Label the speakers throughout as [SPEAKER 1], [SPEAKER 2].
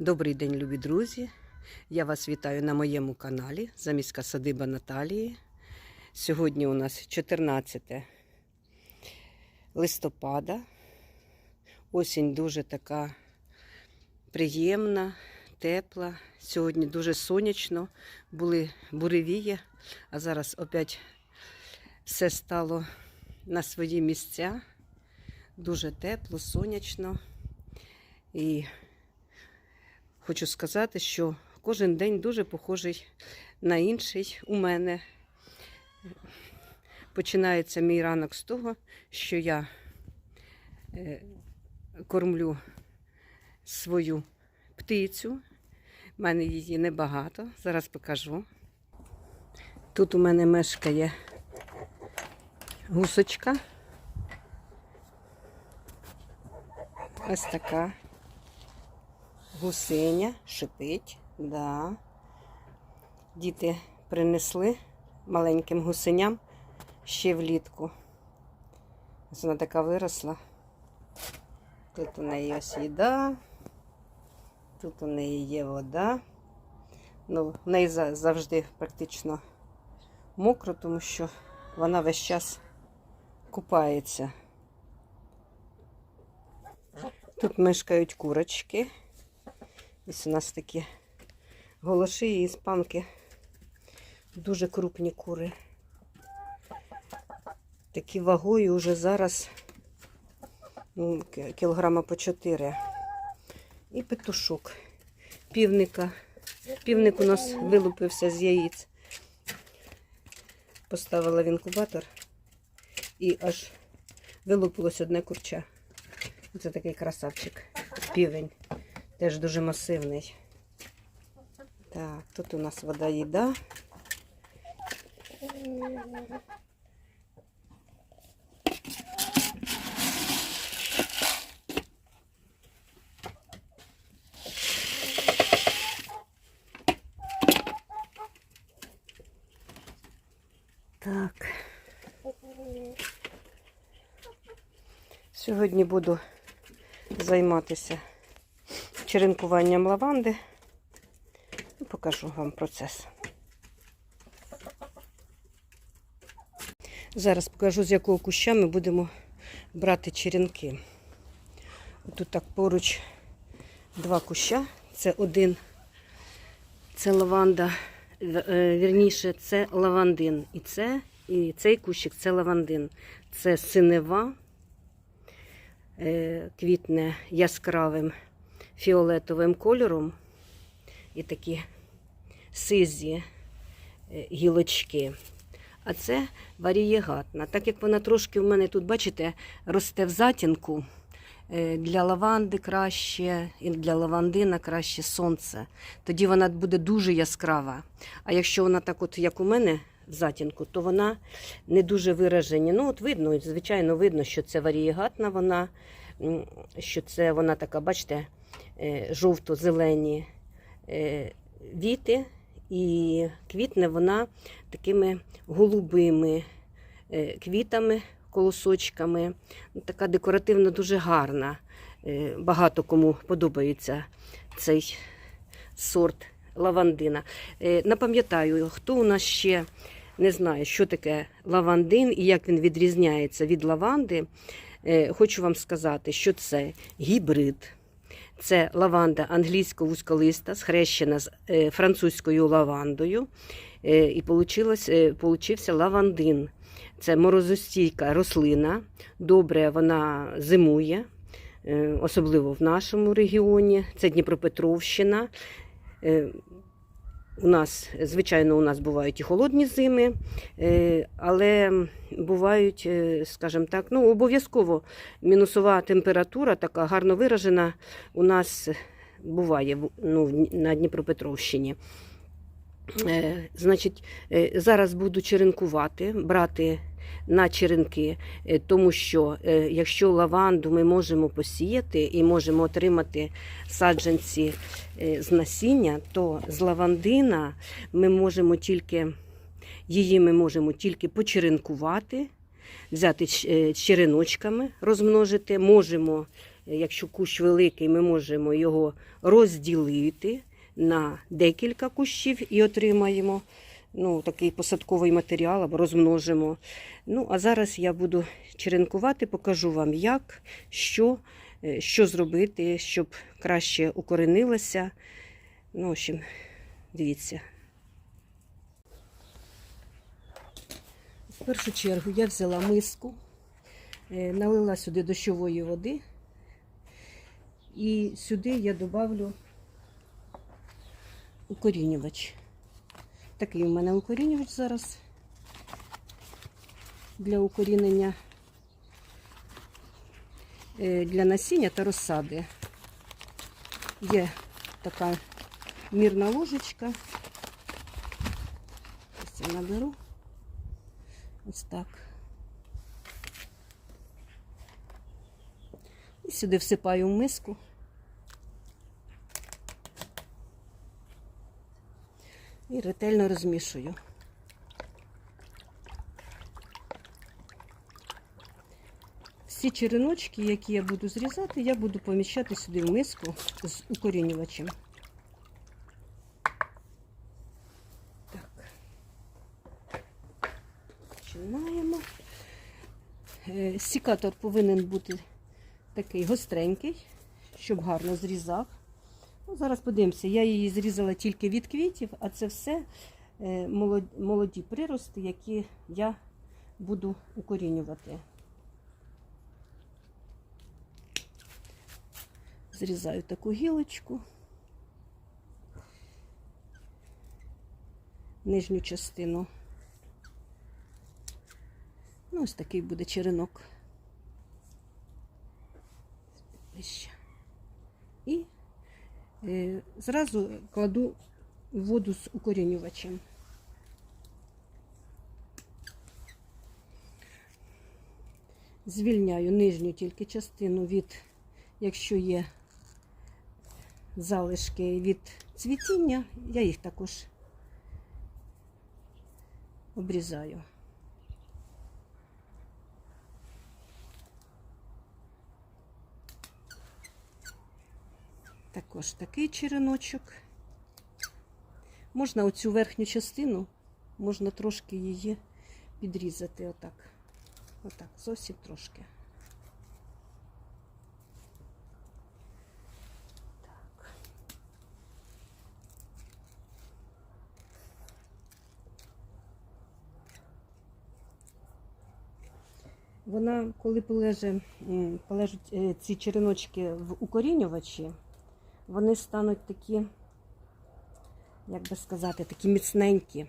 [SPEAKER 1] Добрий день, любі друзі! Я вас вітаю на моєму каналі Заміська садиба Наталії. Сьогодні у нас 14 листопада. Осінь дуже така приємна, тепла. Сьогодні дуже сонячно, були буревії, а зараз опять все стало на свої місця. Дуже тепло, сонячно. І хочу сказати, що кожен день дуже похожий на інший у мене. Починається мій ранок з того, що я е, кормлю свою птицю. У мене її небагато. Зараз покажу. Тут у мене мешкає гусочка. Ось така гусеня шипить. Да. Діти принесли маленьким гусеням ще влітку. Ось вона така виросла. Тут у неї ось їда, тут у неї є вода. Ну, в неї завжди практично мокро, тому що вона весь час купається. Тут мешкають курочки. Ось у нас такі голоші і іспанки. Дуже крупні кури. Такі вагою вже зараз ну, кілограма по 4. І петушок. Півника. Півник у нас вилупився з яїць. Поставила в інкубатор і аж вилупилось одне курча. Це такий красавчик. Півень. Теж дуже масивний. Так, тут у нас вода їда. Так. Сьогодні буду займатися черенкуванням лаванди. І покажу вам процес. Зараз покажу, з якого куща ми будемо брати черенки. Тут так поруч два куща. Це один, це лаванда, е, вірніше, це лавандин. І це, і цей кущик це лавандин. Це синева, е, квітне яскравим фіолетовим кольором і такі сизі е, гілочки. А це варієгатна. Так як вона трошки в мене тут, бачите, росте в затінку, е, для лаванди краще, і для лавандина краще сонце. Тоді вона буде дуже яскрава. А якщо вона так, от, як у мене, в затінку, то вона не дуже виражена. Ну, от видно, звичайно, видно, що це варієгатна вона, що це вона така, бачите, жовто-зелені е, віти, і квітне вона такими голубими е, квітами, колосочками. Така декоративно дуже гарна. Е, Багато кому подобається цей сорт лавандина. Е, Напам'ятаю, хто у нас ще не знає, що таке лавандин і як він відрізняється від лаванди, е, хочу вам сказати, що це гібрид. Це лаванда англійсько вузьколиста, схрещена з е, французькою лавандою. Е, і е, получився лавандин. Це морозостійка рослина. Добре, вона зимує, особливо в нашому регіоні. Це Дніпропетровщина. У нас, звичайно, у нас бувають і холодні зими, е, але бувають, е, скажімо так, ну, обов'язково мінусова температура, така гарно виражена, у нас буває ну, на Дніпропетровщині. Е, Значить, зараз буду черенкувати, брати на черенки, е, тому що е, якщо лаванду ми можемо посіяти і можемо отримати саджанці е, з насіння, то з лавандина ми можемо тільки її ми можемо тільки почеренкувати, взяти череночками, розмножити, можемо якщо кущ великий, ми можемо його розділити на декілька кущів і отримаємо ну, такий посадковий матеріал або розмножимо. Ну, а зараз я буду черенкувати, покажу вам, як, що, е, що зробити, щоб краще укоренилося. Ну, в общем, дивіться. В першу чергу я взяла миску, е, налила сюди дощової води, і сюди я добавлю укорінювач. Такий у мене укорінювач зараз для укорінення е, для насіння та розсади. Є така мірна ложечка. Ось я наберу. Ось так. І сюди всипаю в миску. І ретельно розмішую. Всі череночки, які я буду зрізати, я буду поміщати сюди в миску з укорінювачем. Так. Починаємо. Е, Сікатор повинен бути такий гостренький, щоб гарно зрізав. Ну, зараз подивимося, я її зрізала тільки від квітів, а це все е, молоді прирости, які я буду укорінювати. Зрізаю таку гілочку, нижню частину. Ну, ось такий буде черенок. І зразу кладу воду з укорінювачем. Звільняю нижню тільки частину від, якщо є залишки від цвітіння, я їх також обрізаю. Також такий череночок. Можна оцю верхню частину, можна трошки її підрізати отак. Отак, зовсім трошки. Вона, коли полеже, м, полежать е, ці череночки в укорінювачі, вони стануть такі, як би сказати, такі міцненькі.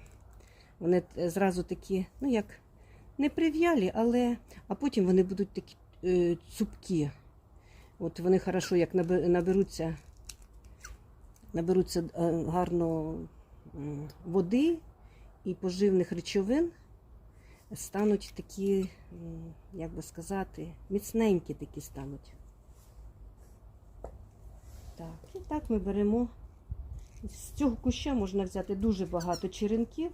[SPEAKER 1] Вони е, зразу такі, ну як не прив'ялі, але а потім вони будуть такі е, цупкі. От вони хорошо, як наберуться, наберуться е, гарно води і поживних речовин, стануть такі, як би сказати, міцненькі такі стануть. Так, і так ми беремо. З цього куща можна взяти дуже багато черенків.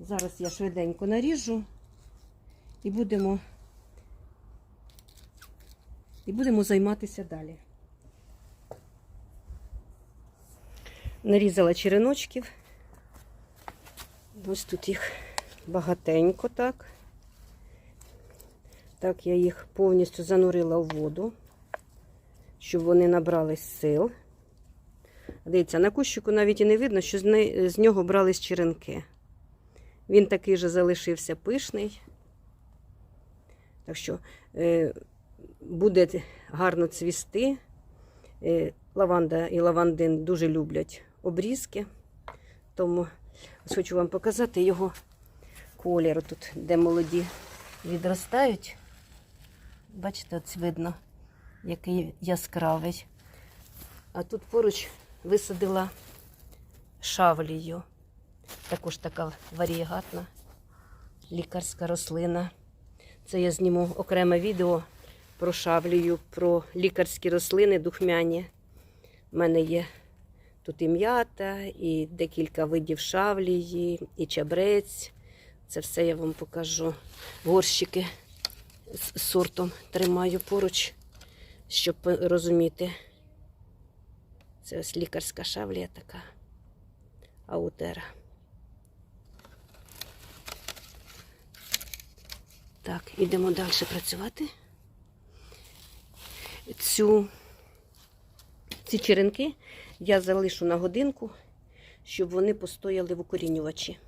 [SPEAKER 1] Зараз я швиденько наріжу і будемо, і будемо займатися далі. Нарізала череночків. Ось тут їх багатенько так. Так, я їх повністю занурила в воду щоб вони набрались сил. Дивіться, на кущику навіть і не видно, що з, нього брались черенки. Він такий же залишився пишний. Так що е, буде гарно цвісти. Е, лаванда і лавандин дуже люблять обрізки. Тому ось хочу вам показати його колір тут, де молоді відростають. Бачите, от видно який яскравий. А тут поруч висадила шавлію. Також така варієгатна лікарська рослина. Це я зніму окреме відео про шавлію, про лікарські рослини духмяні. У мене є тут і м'ята, і декілька видів шавлії, і чабрець. Це все я вам покажу. Горщики з сортом тримаю поруч щоб розуміти. Це ось лікарська шавлія така аутера. Так, ідемо далі працювати. Цю, ці черенки я залишу на годинку, щоб вони постояли в укорінювачі.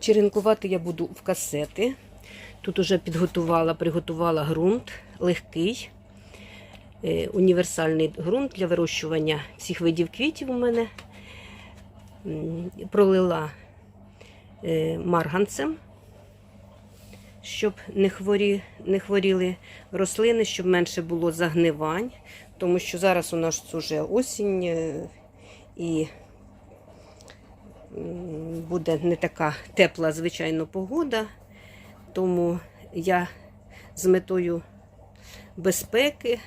[SPEAKER 1] Черенкувати я буду в касети. Тут уже підготувала, приготувала ґрунт легкий, е, універсальний ґрунт для вирощування всіх видів квітів у мене. Пролила е, марганцем, щоб не, хворі, не хворіли рослини, щоб менше було загнивань, тому що зараз у нас вже осінь е, і буде не така тепла, звичайно, погода. Тому я з метою безпеки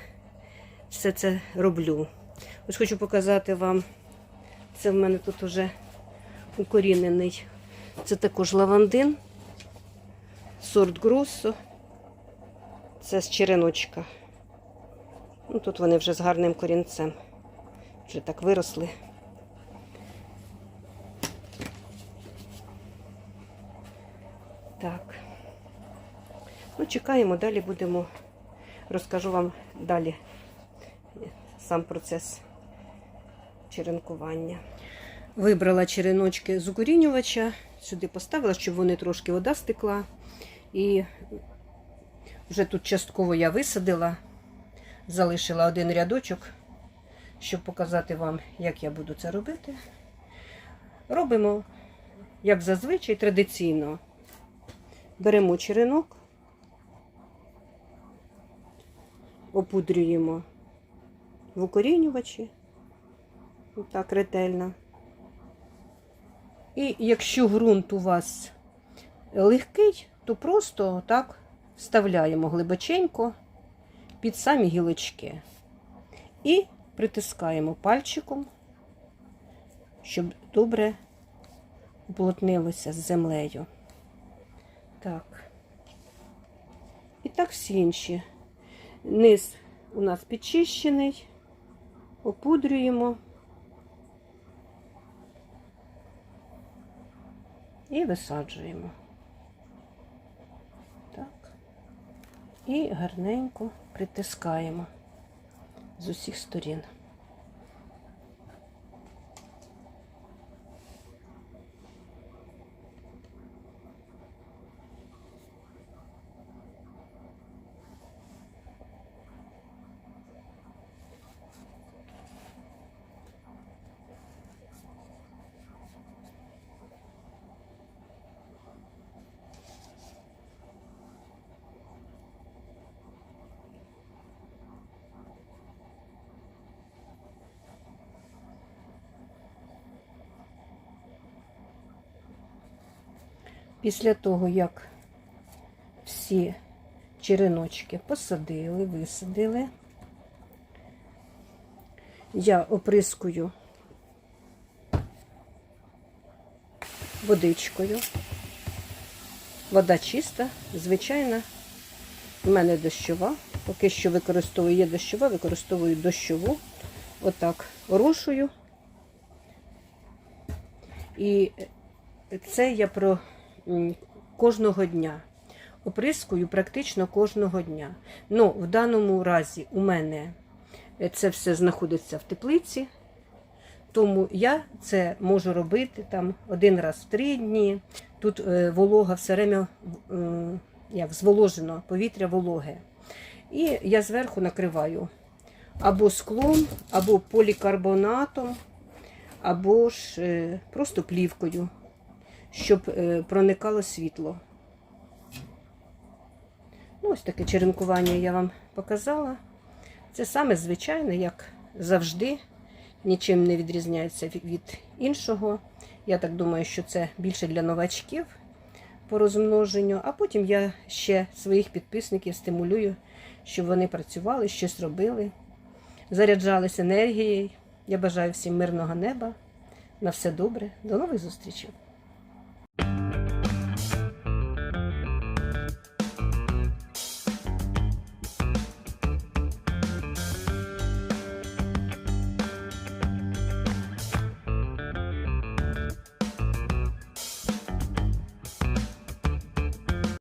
[SPEAKER 1] все це роблю. Ось хочу показати вам, це в мене тут уже укорінений. Це також лавандин, сорт Гроссо. Це з череночка. Ну, тут вони вже з гарним корінцем. Вже так виросли. Так. Ну, чекаємо, далі будемо, розкажу вам далі сам процес черенкування. Вибрала череночки з укорінювача, сюди поставила, щоб вони трошки вода стекла. І вже тут частково я висадила, залишила один рядочок, щоб показати вам, як я буду це робити. Робимо, як зазвичай, традиційно. Беремо черенок, опудрюємо в укорінювачі, так ретельно. І якщо ґрунт у вас легкий, то просто так вставляємо глибоченько під самі гілочки і притискаємо пальчиком, щоб добре уплотнилося з землею. Так. І так всі інші. Низ у нас підчищений, опудрюємо і висаджуємо. Так. І гарненько притискаємо з усіх сторін. Після того, як всі череночки посадили, висадили, я оприскую водичкою. Вода чиста, звичайна. У мене дощова. Поки що використовую є дощова, використовую дощову. Отак орошую. І це я про кожного дня. Оприскую практично кожного дня. Ну, в даному разі у мене це все знаходиться в теплиці, тому я це можу робити там один раз в три дні. Тут е, волога все время е, як зволожено, повітря вологе. І я зверху накриваю або склом, або полікарбонатом, або ж е, просто плівкою, щоб е, проникало світло. Ну, ось таке черенкування я вам показала. Це саме звичайне, як завжди, нічим не відрізняється від- від іншого. Я так думаю, що це більше для новачків по розмноженню, а потім я ще своїх підписників стимулюю, щоб вони працювали, щось робили, заряджались енергією. Я бажаю всім мирного неба. На все добре. До нових зустрічей!